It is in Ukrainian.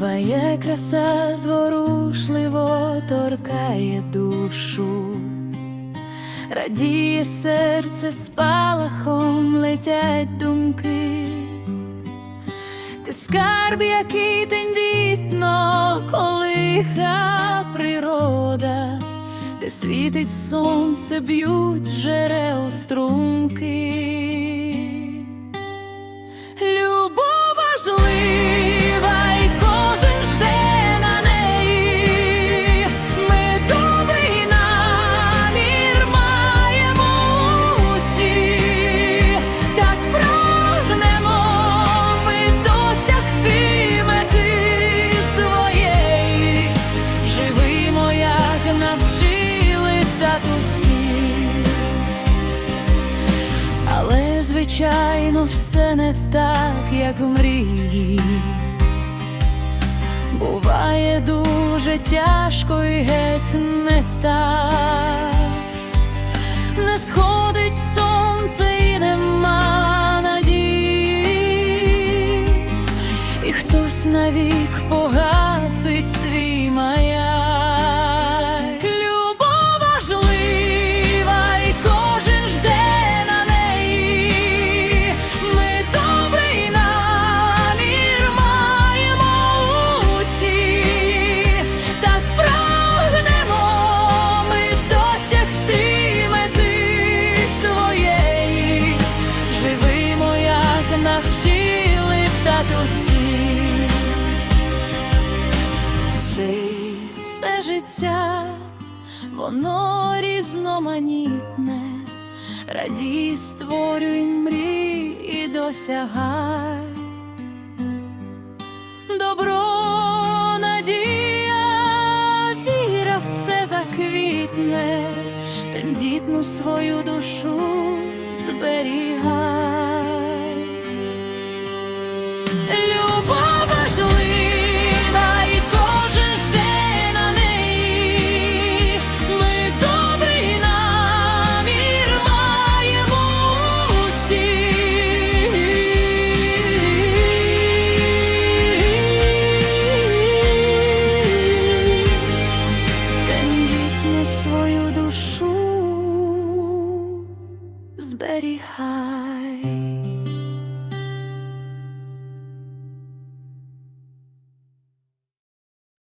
Сяє краса зворушливо торкає душу, радіє серце спалахом летять думки, ти скарб, який тендітно колиха природа, де світить сонце, б'ють джерел струмки. Любов важлива, звичайно все не так, як в мрії. Буває дуже тяжко і геть не так. Не сходить сонце і нема надії, і хтось навік погасить свій маяк. життя, воно різноманітне, радій, створюй мрій і досягай. Добро, надія, віра все заквітне, тендітну свою душу зберігай. душу зберігай.